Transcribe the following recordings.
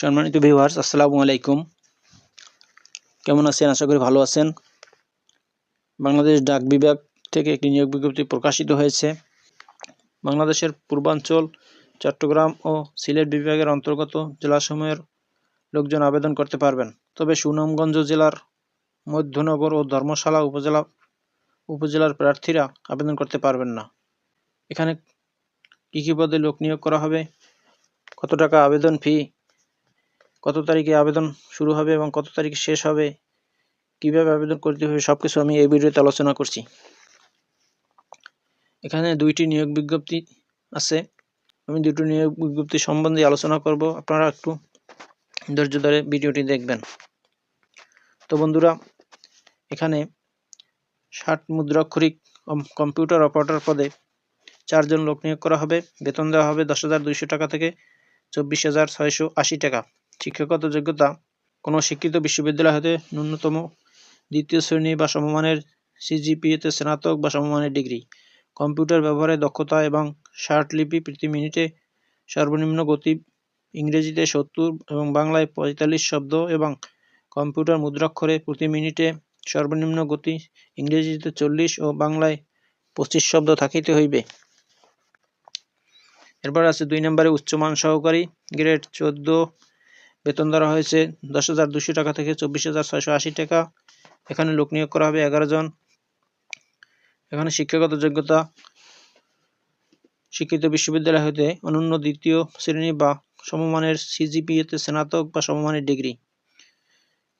সম্মানিত ভিউয়ার্স আসসালামু আলাইকুম। কেমন আছেন? আশা করি ভালো আছেন। বাংলাদেশ ডাক বিভাগ থেকে একটি নিয়োগ বিজ্ঞপ্তি প্রকাশিত হয়েছে। বাংলাদেশের পূর্বাঞ্চল, চট্টগ্রাম ও সিলেট বিভাগের অন্তর্গত জেলাসমূহের লোকজন আবেদন করতে পারবেন। তবে সুনামগঞ্জ জেলার মধ্যনগর ও ধর্মশালা উপজেলা, উপজেলার প্রার্থীরা আবেদন করতে পারবেন না। এখানে কী কী পদে লোক নিয়োগ করা হবে? কত টাকা আবেদন ফি? কত তারিখে আবেদন শুরু হবে এবং কত তারিখে শেষ হবে, কীভাবে আবেদন করতে হবে সব কিছু আমি এই ভিডিওতে আলোচনা করছি। এখানে দুইটি নিয়োগ বিজ্ঞপ্তি আছে। আমি দুটো নিয়োগ বিজ্ঞপ্তি সম্বন্ধে আলোচনা করব। আপনারা একটু ধৈর্য ধরে ভিডিওটি দেখবেন। তো বন্ধুরা, এখানে ষাট মুদ্রাক্ষরিক কম্পিউটার অপারেটর পদে চারজন লোক নিয়োগ করা হবে। বেতন দেওয়া হবে দশ হাজার দুইশো টাকা থেকে চব্বিশ হাজার ছয়শো আশি টাকা। শিক্ষাগত যোগ্যতা কোনো শিক্ষিত বিশ্ববিদ্যালয় হতে ন্যূনতম দ্বিতীয় শ্রেণি বা সমমানের সিজিপিএতে স্নাতক বা সমমানের ডিগ্রি। কম্পিউটার ব্যবহারে দক্ষতা এবং লিপি প্রতি মিনিটে সর্বনিম্ন গতি ইংরেজিতে সত্তর এবং বাংলায় পঁয়তাল্লিশ শব্দ এবং কম্পিউটার মুদ্রাক্ষরে প্রতি মিনিটে সর্বনিম্ন গতি ইংরেজিতে চল্লিশ ও বাংলায় পঁচিশ শব্দ থাকিতে হইবে। এরপর আছে দুই নম্বরে উচ্চমান সহকারী, গ্রেড চোদ্দ বেতন ধরা হয়েছে দশ হাজার দুশো টাকা থেকে চব্বিশ হাজার ছয়শো আশি টাকা। এখানে লোক নিয়োগ করা হবে এগারো জন। এখানে শিক্ষাগত যোগ্যতা শিক্ষিত বিশ্ববিদ্যালয় হতে অনন্য দ্বিতীয় শ্রেণি বা সমমানের সিজিপিএতে স্নাতক বা সমমানের ডিগ্রি।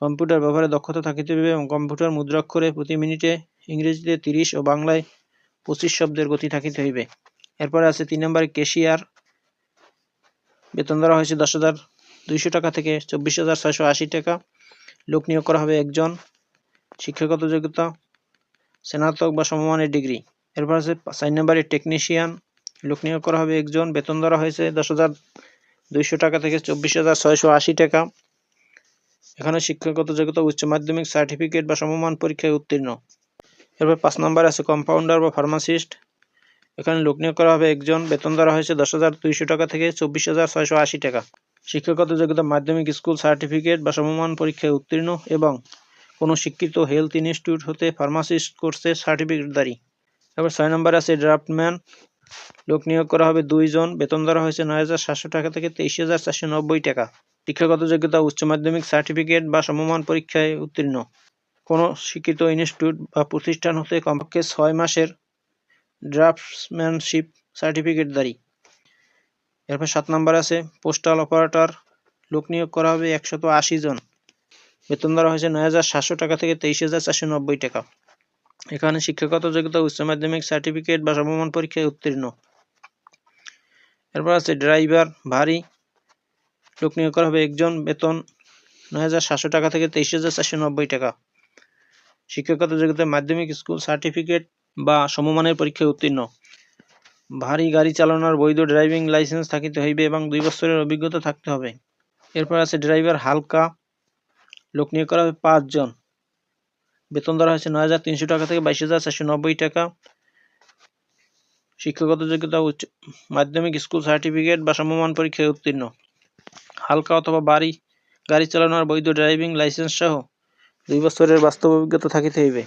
কম্পিউটার ব্যবহারে দক্ষতা থাকিতে হবে এবং কম্পিউটার মুদ্রাক্ষরে প্রতি মিনিটে ইংরেজিতে তিরিশ ও বাংলায় পঁচিশ শব্দের গতি থাকিতে হইবে। এরপরে আছে তিন নম্বরে কেশিয়ার। বেতন ধরা হয়েছে দশ হাজার দুইশো টাকা থেকে চব্বিশ হাজার ছয়শো আশি টাকা। লোক নিয়োগ করা হবে একজন শিক্ষাগত যোগ্যতা, স্নাতক বা সমমানের ডিগ্রি। এরপর আছে চার নাম্বারের টেকনিশিয়ান। লোক নিয়োগ করা হবে একজন, বেতন ধরা হয়েছে দশ হাজার দুইশো টাকা থেকে চব্বিশ হাজার ছয়শো আশি টাকা। এখানে শিক্ষাগত যোগ্যতা, উচ্চ মাধ্যমিক, সার্টিফিকেট বা সমমান পরীক্ষায় উত্তীর্ণ। এরপর পাঁচ নম্বর আছে কম্পাউন্ডার বা ফার্মাসিস্ট। এখানে লোক নিয়োগ করা হবে একজন, বেতন ধরা হয়েছে দশ হাজার দুইশো টাকা থেকে চব্বিশ হাজার ছয়শো আশি টাকা। শিক্ষাগত যোগ্যতা মাধ্যমিক স্কুল সার্টিফিকেট বা সমমান পরীক্ষায় উত্তীর্ণ এবং কোনো শিক্ষিত হেলথ ইনস্টিটিউট হতে ফার্মাসিস্ট কোর্সের সার্টিফিকেটধারী তারপর ছয় নম্বর আছে ড্রাফটম্যান। লোক নিয়োগ করা হবে দুইজন বেতন ধরা হয়েছে নয় হাজার সাতশো টাকা থেকে তেইশ হাজার চারশো নব্বই টাকা। শিক্ষাগত যোগ্যতা উচ্চ মাধ্যমিক সার্টিফিকেট বা সমমান পরীক্ষায় উত্তীর্ণ। কোনো শিক্ষিত ইনস্টিটিউট বা প্রতিষ্ঠান হতে কমপক্ষে ছয় মাসের ড্রাফটসম্যানশিপ সার্টিফিকেটধারী এরপর সাত নম্বর আছে পোস্টাল অপারেটর লোক নিয়োগ করা হবে একশত আশি জন। বেতন ধরা হয়েছে নয় হাজার সাতশো টাকা থেকে তেইশ হাজার চারশো নব্বই টাকা। এখানে শিক্ষাগত যোগ্যতা, উচ্চ মাধ্যমিক সার্টিফিকেট বা সমমান পরীক্ষায় উত্তীর্ণ। এরপর আছে ড্রাইভার ভারী। লোক নিয়োগ করা হবে একজন, বেতন নয় হাজার সাতশো টাকা থেকে তেইশ হাজার চারশো নব্বই টাকা। শিক্ষাগত যোগ্যতা, মাধ্যমিক, স্কুল সার্টিফিকেট বা সমমানের পরীক্ষায় উত্তীর্ণ। ভারী গাড়ি চালানোর বৈধ ড্রাইভিং লাইসেন্স থাকিতে হইবে এবং দুই বছরের অভিজ্ঞতা থাকতে হবে। এরপর আছে ড্রাইভার হালকা, লোক নিয়োগ করা হবে পাঁচজন। বেতন ধরা হয়েছে নয় হাজার তিনশো টাকা থেকে বাইশ হাজার চারশো নব্বই টাকা। শিক্ষাগত যোগ্যতা উচ্চ, মাধ্যমিক, স্কুল সার্টিফিকেট বা সমমান পরীক্ষায় উত্তীর্ণ। হালকা অথবা বাড়ি গাড়ি চালানোর বৈধ ড্রাইভিং লাইসেন্স সহ দুই বছরের বাস্তব অভিজ্ঞতা থাকিতে হইবে।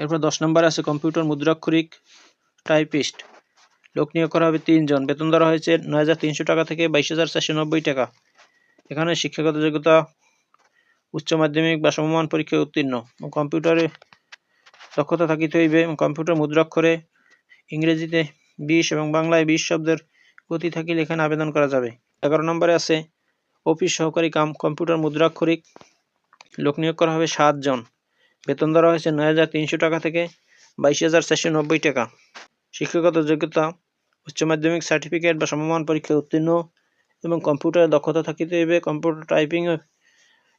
এরপর দশ নম্বরে আছে কম্পিউটার মুদ্রাক্ষরিক টাইপিস্ট। লোক নিয়োগ করা হবে তিনজন বেতন ধরা হয়েছে নয় হাজার তিনশো টাকা থেকে বাইশ টাকা। এখানে শিক্ষাগত যোগ্যতা, উচ্চ মাধ্যমিক বা সমমান পরীক্ষায় উত্তীর্ণ। কম্পিউটারে দক্ষতা থাকিতে হইবে। কম্পিউটার মুদ্রাক্ষরে ইংরেজিতে বিশ এবং বাংলায় বিশ শব্দের গতি থাকিলে এখানে আবেদন করা যাবে। এগারো নম্বরে আছে অফিস সহকারী কাম কম্পিউটার মুদ্রাক্ষরিক। লোক নিয়োগ করা হবে সাতজন বেতন ধরা হয়েছে নয় হাজার তিনশো টাকা থেকে বাইশ হাজার চারশো নব্বই টাকা। শিক্ষাগত যোগ্যতা, উচ্চ মাধ্যমিক সার্টিফিকেট বা সমমান পরীক্ষায় উত্তীর্ণ এবং কম্পিউটারে দক্ষতা থাকিতে হইবে, কম্পিউটার টাইপিং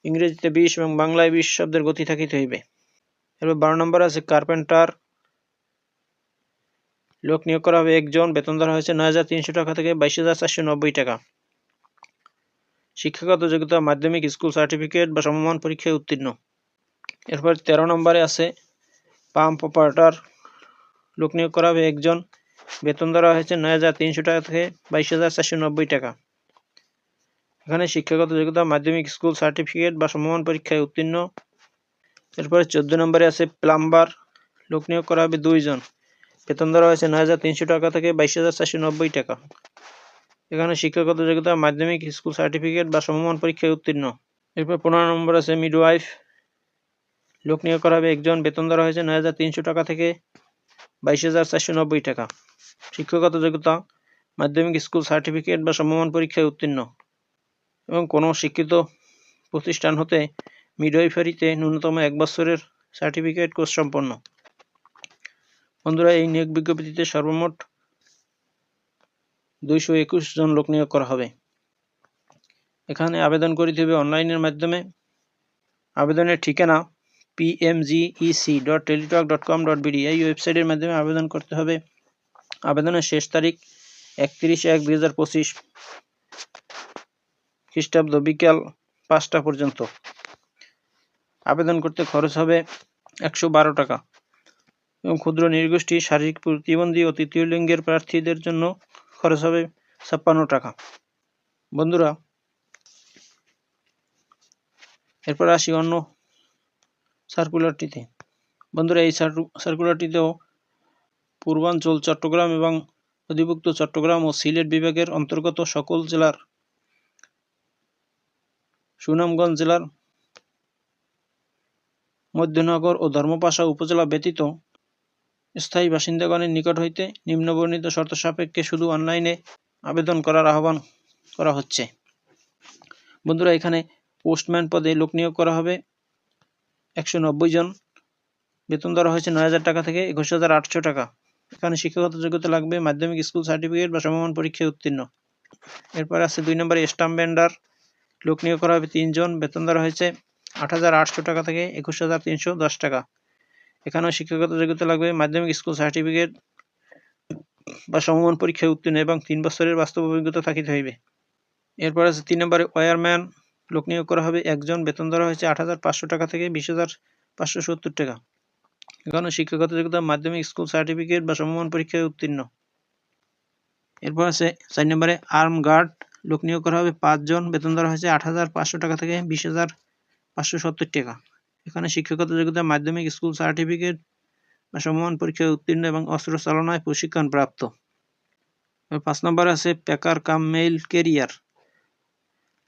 ইংরেজিতে বিশ এবং বাংলায় বিশ শব্দের গতি থাকিতে হইবে। এরপর বারো নম্বর আছে কার্পেন্টার। লোক নিয়োগ করা হবে একজন, বেতন ধরা হয়েছে নয় হাজার তিনশো টাকা থেকে বাইশ হাজার চারশো নব্বই টাকা। শিক্ষাগত যোগ্যতা, মাধ্যমিক, স্কুল সার্টিফিকেট বা সমমান পরীক্ষায় উত্তীর্ণ। এরপর তেরো নম্বরে আছে পাম্প অপারেটর। লোক নিয়োগ করা হবে একজন। বেতন ধরা হয়েছে নয় হাজার তিনশো টাকা থেকে বাইশ হাজার চারশো নব্বই টাকা। এখানে শিক্ষাগত যোগ্যতা, মাধ্যমিক স্কুল সার্টিফিকেট বা সমমান পরীক্ষায় উত্তীর্ণ। এরপরে চোদ্দ নম্বরে আছে প্লাম্বার। লোক নিয়োগ করা হবে দুইজন। বেতন ধরা হয়েছে নয় হাজার তিনশো টাকা থেকে বাইশ হাজার চারশো নব্বই টাকা। এখানে শিক্ষাগত যোগ্যতা, মাধ্যমিক স্কুল সার্টিফিকেট বা সমমান পরীক্ষায় উত্তীর্ণ। এরপর পনেরো নম্বর আছে মিডওয়াইফ। লোক নিয়োগ করা হবে। একজন বেতন ধরা হয়েছে নয় হাজার তিনশো টাকা থেকে বাইশ হাজার চারশো নব্বই টাকা। শিক্ষাগত যোগ্যতা, মাধ্যমিক স্কুল সার্টিফিকেট বা সমমান পরীক্ষায় উত্তীর্ণ। এবং কোনো শিক্ষিত প্রতিষ্ঠান হতে মিডওয়াইফারিতে ন্যূনতম এক বছরের সার্টিফিকেট কোর্স সম্পন্ন। বন্ধুরা, এই নিয়োগ বিজ্ঞপ্তিতে সর্বমোট দুইশো একুশ জন লোক নিয়োগ করা হবে। এখানে আবেদন করিতে হবে অনলাইনের মাধ্যমে। আবেদনের ঠিকানা PMGEC dot Teletalk dot com dot BD এই ওয়েবসাইটের মাধ্যমে আবেদন করতে হবে। আবেদনের শেষ তারিখ একত্রিশ এক দুই হাজার পঁচিশ খ্রিস্টাব্দ বিকাল পাঁচটা পর্যন্ত। আবেদন করতে খরচ হবে একশো বারো টাকা। এবং ক্ষুদ্র নির্গোষ্ঠী, শারীরিক প্রতিবন্ধী ও তৃতীয় লিঙ্গের প্রার্থীদের জন্য খরচ হবে ছাপ্পান্ন টাকা। বন্ধুরা, এরপর আসি অন্য সার্কুলারটিতে বন্ধুরা, এই সার্কুলারটিতেও পূর্বাঞ্চল চট্টগ্রাম এবং অধিভুক্ত চট্টগ্রাম ও সিলেট বিভাগের অন্তর্গত সকল জেলার সুনামগঞ্জ জেলার মধ্যনগর ও ধর্মপাশা উপজেলা ব্যতীত স্থায়ী বাসিন্দাগণের নিকট হইতে নিম্নবর্ণিত শর্ত সাপেক্ষে শুধু অনলাইনে আবেদন করার আহ্বান করা হচ্ছে। বন্ধুরা, এখানে পোস্টম্যান পদে লোক নিয়োগ করা হবে। একশো নব্বই জন। বেতন দেওয়া হয়েছে নয় হাজার টাকা থেকে একুশ হাজার আটশো টাকা। এখানে শিক্ষাগত যোগ্যতা লাগবে, মাধ্যমিক স্কুল সার্টিফিকেট বা সমমান পরীক্ষায় উত্তীর্ণ। এরপর আছে দুই নম্বরে স্টাম্প ভেন্ডার। লোক নিয়োগ করা হবে তিনজন। বেতন দেওয়া হয়েছে আট হাজার আটশো টাকা থেকে একুশ হাজার তিনশো দশ টাকা। এখানেও শিক্ষাগত যোগ্যতা লাগবে, মাধ্যমিক স্কুল সার্টিফিকেট বা সমমান পরীক্ষায় উত্তীর্ণ এবং তিন বছরের বাস্তব অভিজ্ঞতা থাকিতে হইবে। এরপর আছে তিন নম্বরে ওয়ারম্যান। লোক নিয়োগ করা হবে। একজন বেতন ধরা হয়েছে আট হাজার পাঁচশো টাকা থেকে বিশ হাজার টাকা। এখানে শিক্ষাগত যোগ্যতা, মাধ্যমিক স্কুল সার্টিফিকেট বা সমমান পরীক্ষায় উত্তীর্ণ। এরপর আছে চার নম্বরে, আর্ম গার্ড লোক নিয়োগ করা হবে। পাঁচজন বেতন ধরা হয়েছে আট হাজার পাঁচশো টাকা থেকে বিশ হাজার টাকা। এখানে শিক্ষাগত যোগ্যতা, মাধ্যমিক স্কুল সার্টিফিকেট বা সমমান পরীক্ষায় উত্তীর্ণ এবং অস্ত্র চালনায় প্রশিক্ষণ প্রাপ্ত পাঁচ নম্বর আছে প্যাকার কাম মেইল কেরিয়ার।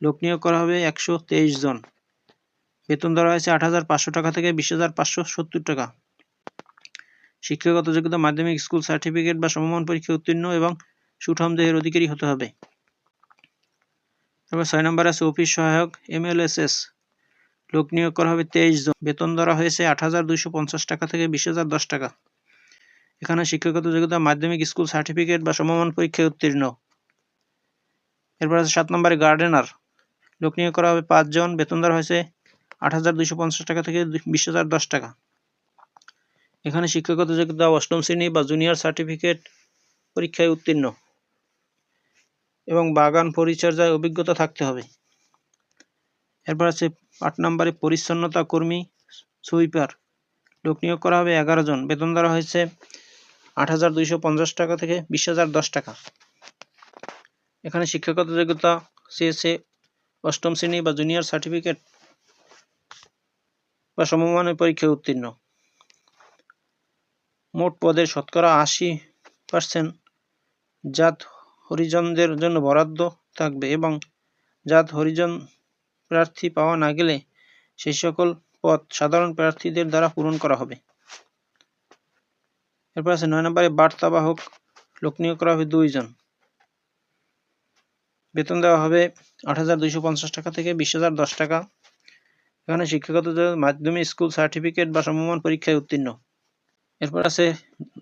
লোক নিয়োগ করা হবে একশো তেইশ জন। বেতন ধরা হয়েছে আট হাজার পাঁচশো টাকা থেকে বিশ হাজার পাঁচশো সত্তর টাকা। শিক্ষাগত যোগ্যতা, মাধ্যমিক, স্কুল সার্টিফিকেট বা সমমান পরীক্ষা উত্তীর্ণ এবং সুঠাম দেহের অধিকারী হতে হবে। তারপর ছয় নম্বর আছে অফিস সহায়ক, এমএলএসএস। লোক নিয়োগ করা হবে তেইশ জন। বেতন ধরা হয়েছে আট হাজার দুইশো পঞ্চাশ টাকা থেকে বিশ হাজার দশ টাকা। এখানে শিক্ষাগত যোগ্যতা, মাধ্যমিক, স্কুল সার্টিফিকেট বা সমমান পরীক্ষায় উত্তীর্ণ। এরপর আছে সাত নম্বরে গার্ডেনার। লোক নিয়োগ করা হবে পাঁচজন, বেতন ধরা হয়েছে আট হাজার দুইশো পঞ্চাশ টাকা থেকে বিশ হাজার দশ টাকা। এখানে শিক্ষাগত যোগ্যতা অষ্টম শ্রেণি বা জুনিয়র সার্টিফিকেট পরীক্ষায় উত্তীর্ণ এবং বাগান পরিচর্যায় অভিজ্ঞতা থাকতে হবে। এরপর আছে আট নম্বরে পরিচ্ছন্নতা কর্মী সুইপার। লোক নিয়োগ করা হবে এগারো জন, বেতন ধরা হয়েছে আট হাজার দুইশো পঞ্চাশ টাকা থেকে বিশ হাজার দশ টাকা। এখানে শিক্ষাগত যোগ্যতা চেয়েছে অষ্টম শ্রেণি বা জুনিয়র সার্টিফিকেট বা সমমানের পরীক্ষায় উত্তীর্ণ। মোট পদের শতকরা আশি পার্সেন্ট জাত হরিজনদের জন্য বরাদ্দ থাকবে এবং জাত হরিজন প্রার্থী পাওয়া না গেলে সেই সকল পদ সাধারণ প্রার্থীদের দ্বারা পূরণ করা হবে। এরপর আছে নয় নম্বরে বার্তাবাহক লোক নিয়োগ করা হবে দুইজন। বেতন দেওয়া হবে আট হাজার দুইশো পঞ্চাশ টাকা থেকে বিশ হাজার টাকা। এখানে শিক্ষাগত মাধ্যমিক স্কুল সার্টিফিকেট বা সমমান পরীক্ষায় উত্তীর্ণ। এরপর আছে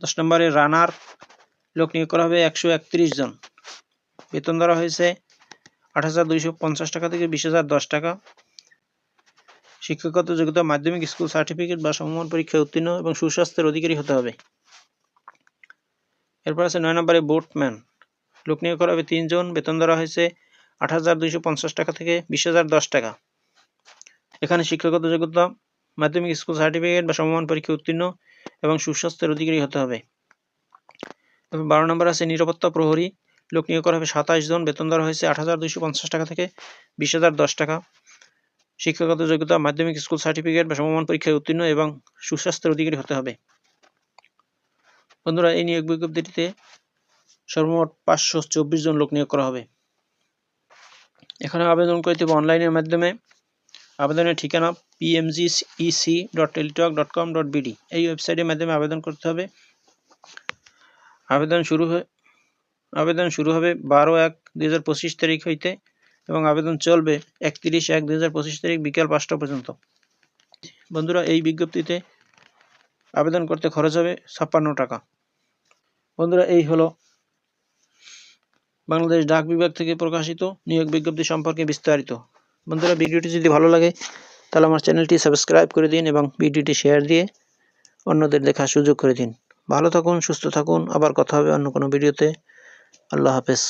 দশ নম্বরে রানার। লোক নিয়োগ করা হবে একশো একত্রিশ জন। বেতন ধরা হয়েছে আট হাজার দুইশো পঞ্চাশ টাকা থেকে বিশ টাকা। শিক্ষাগত যোগ্যতা মাধ্যমিক স্কুল সার্টিফিকেট বা সমমান পরীক্ষায় উত্তীর্ণ এবং সুস্বাস্থ্যের অধিকারী হতে হবে। এরপর আছে নয় নম্বরে বোটম্যান লোক নিয়োগ করা হবে তিনজন বেতন ধরা হয়েছে আট হাজার দুইশো পঞ্চাশ টাকা থেকে বিশ হাজার দশ টাকা। এখানে শিক্ষাগত যোগ্যতা, মাধ্যমিক স্কুল সার্টিফিকেট বা সমমান পরীক্ষায় উত্তীর্ণ এবং সুস্বাস্থ্যের অধিকারী হতে হবে। এবং বারো নম্বর আছে নিরাপত্তা প্রহরী, লোক নিয়োগ করা হবে সাতাশ জন, বেতন ধরা হয়েছে আট হাজার দুইশো পঞ্চাশ টাকা থেকে বিশ হাজার দশ টাকা। শিক্ষাগত যোগ্যতা, মাধ্যমিক স্কুল সার্টিফিকেট বা সমমান পরীক্ষায় উত্তীর্ণ এবং সুস্বাস্থ্যের অধিকারী হতে হবে। বন্ধুরা, এই নিয়োগ বিজ্ঞপ্তিটিতে সর্বমোট পাঁচশো চব্বিশ জন লোক নিয়োগ করা হবে। এখানে আবেদন করতে হবে অনলাইনের মাধ্যমে। আবেদনের ঠিকানা PMGEC dot Teletalk dot com dot BD এই ওয়েবসাইটের মাধ্যমে আবেদন করতে হবে। আবেদন শুরু হয়ে আবেদন শুরু হবে বারো এক দুই হাজার পঁচিশ তারিখ হইতে এবং আবেদন চলবে একত্রিশ এক দুই হাজার পঁচিশ তারিখ বিকাল পাঁচটা পর্যন্ত। বন্ধুরা, এই বিজ্ঞপ্তিতে আবেদন করতে খরচ হবে ছাপ্পান্ন টাকা। বন্ধুরা, এই হলো বাংলাদেশ ডাক বিভাগ থেকে প্রকাশিত নিয়োগ বিজ্ঞপ্তি সম্পর্কে বিস্তারিত। বন্ধুরা, ভিডিওটি যদি ভালো লাগে, তাহলে আমার চ্যানেলটি সাবস্ক্রাইব করে দিন এবং ভিডিওটি শেয়ার দিয়ে অন্যদের দেখার সুযোগ করে দিন। ভালো থাকুন, সুস্থ থাকুন। আবার কথা হবে অন্য কোনো ভিডিওতে। আল্লাহ হাফেজ।